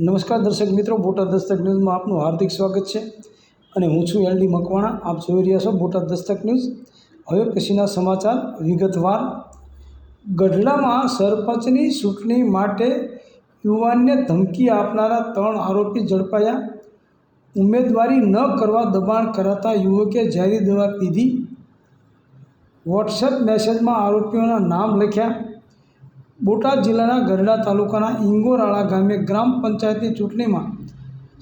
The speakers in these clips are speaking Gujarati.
નમસ્કાર દર્શક મિત્રો, બોટાદ દસ્તક ન્યૂઝમાં આપનું હાર્દિક સ્વાગત છે અને હું છું એલડી મકવાણા. આપ જોઈ રહ્યા છો બોટાદ દસ્તક ન્યૂઝ. હવે પછીના સમાચાર વિગતવાર. ગઢડામાં સરપંચની ચૂંટણી માટે યુવાનને ધમકી આપનારા ત્રણ આરોપી ઝડપાયા. ઉમેદવારી ન કરવા દબાણ કરાતા યુવકે ઝેરી દવા પીધી વોટ્સએપ મેસેજમાં આરોપીઓના નામ લખ્યા. બોટાદ જિલ્લાના ગઢડા તાલુકાના ઇંગોરાળા ગામે ગ્રામ પંચાયતની ચૂંટણીમાં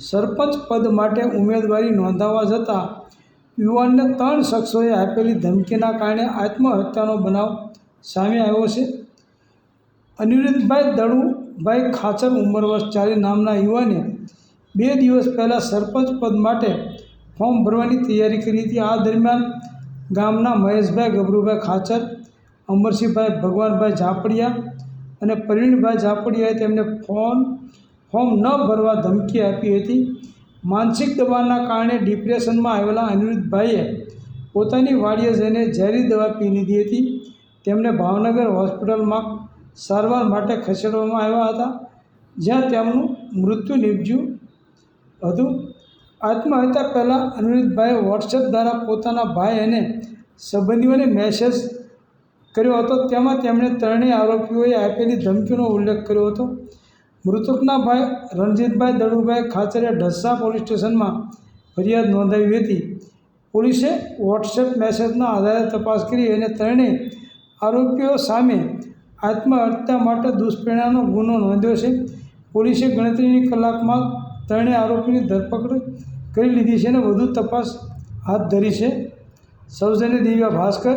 સરપંચ પદ માટે ઉમેદવારી નોંધાવવા જતાં યુવાનને ત્રણ શખ્સોએ આપેલી ધમકીના કારણે આત્મહત્યાનો બનાવ સામે આવ્યો છે. અનિરુદ્ધભાઈ દળુભાઈ ખાચર ઉંમર વર્ષ ચાલીસ નામના યુવાને બે દિવસ પહેલાં સરપંચ પદ માટે ફોર્મ ભરવાની તૈયારી કરી હતી. આ દરમિયાન ગામના મહેશભાઈ ગભરુભાઈ ખાચર અમરસિંહભાઈ, ભગવાનભાઈ ઝાપડિયા અને પ્રવીણભાઈ ઝાપડિયાએ તેમને ફોન, ફોર્મ ન ભરવા ધમકી આપી હતી. માનસિક દબાણના કારણે ડિપ્રેશનમાં આવેલા અનિરુદ્ધભાઈએ પોતાની વાડીએ જઈને ઝેરી દવા પી લીધી હતી. તેમને ભાવનગર હોસ્પિટલમાં સારવાર માટે ખસેડવામાં આવ્યા હતા, જ્યાં તેમનું મૃત્યુ નીપજ્યું હતું. આત્મહત્યા પહેલાં અનિરુદ્ધભાઈએ વોટ્સએપ દ્વારા પોતાના ભાઈ અને સંબંધીઓને મેસેજ કર્યો હતો. તેમાં તેમણે ત્રણેય આરોપીઓએ આપેલી ધમકીનો ઉલ્લેખ કર્યો હતો. મૃતકના ભાઈ રણજીતભાઈ દડુભાઈ ખાચરે ઢસા પોલીસ સ્ટેશનમાં ફરિયાદ નોંધાવી હતી. પોલીસે વોટ્સએપ મેસેજના આધારે તપાસ કરી અને ત્રણેય આરોપીઓ સામે આત્મહત્યા માટે દુષ્પ્રેરણાનો ગુનો નોંધ્યો છે. પોલીસે ગણતરીની કલાકમાં ત્રણેય આરોપીની ધરપકડ કરી લીધી છે અને વધુ તપાસ હાથ ધરી છે. સૌજન્ય Divya Bhaskar